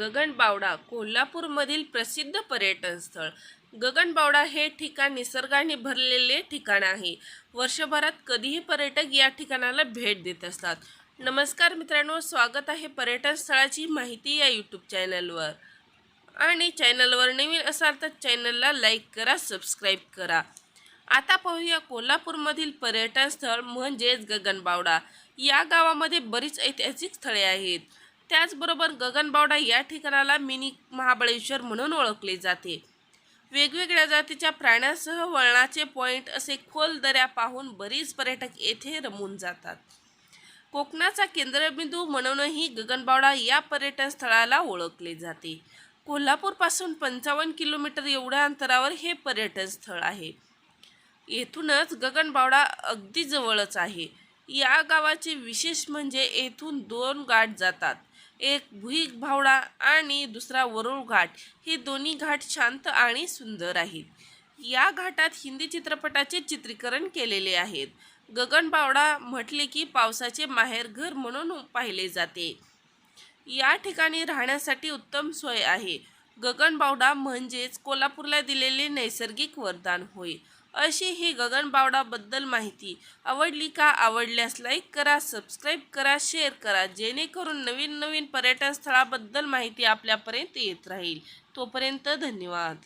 गगनबावडा कोल्हापूरमधील प्रसिद्ध पर्यटन स्थळ गगनबावडा हे ठिकाण निसर्गाने भरलेले ठिकाण आहे. वर्षभरात कधीही पर्यटक या ठिकाणाला भेट देत असतात. नमस्कार मित्रांनो स्वागत आहे पर्यटन स्थळाची माहिती या यूट्यूब चॅनलवर आणि चॅनलवर नवीन असाल तर चॅनलला लाईक करा सबस्क्राईब करा. आता पाहूया कोल्हापूरमधील पर्यटन स्थळ म्हणजेच गगनबावडा. या गावामध्ये बरीच ऐतिहासिक स्थळे आहेत. त्याचबरोबर गगनबावडा या ठिकाणाला मिनी महाबळेश्वर म्हणून ओळखले जाते. वेगवेगळ्या जातीच्या प्राण्यांसह वळणाचे पॉईंट असे खोल दऱ्या पाहून बरीच पर्यटक येथे रमून जातात. कोकणाचा केंद्रबिंदू म्हणूनही गगनबावडा या पर्यटन स्थळाला ओळखले जाते. कोल्हापूरपासून पंचावन्न किलोमीटर एवढ्या अंतरावर हे पर्यटन स्थळ आहे. येथूनच गगनबावडा अगदी जवळच आहे. या गावाचे विशेष म्हणजे येथून दोन गाठ जातात. एक भुईक भावडा आणि दुसरा वरुळ घाट. हे दोन्ही घाट शांत आणि सुंदर आहेत. या घाटात हिंदी चित्रपटाचे चित्रीकरण केलेले आहेत. गगनबावडा म्हटले की पावसाचे माहेरघर म्हणून पाहिले जाते. या ठिकाणी राहण्यासाठी उत्तम सोय आहे. गगनबावडा म्हणजेच कोल्हापूरला दिलेले नैसर्गिक वरदान होय. अशी ही गगनबावडाबद्दल माहिती. आवडली का? आवडल्यास लाईक करा सबस्क्राईब करा शेअर करा. जेणेकरून नवीन नवीन पर्यटन स्थळाबद्दल माहिती आपल्यापर्यंत येत राहील. तोपर्यंत धन्यवाद.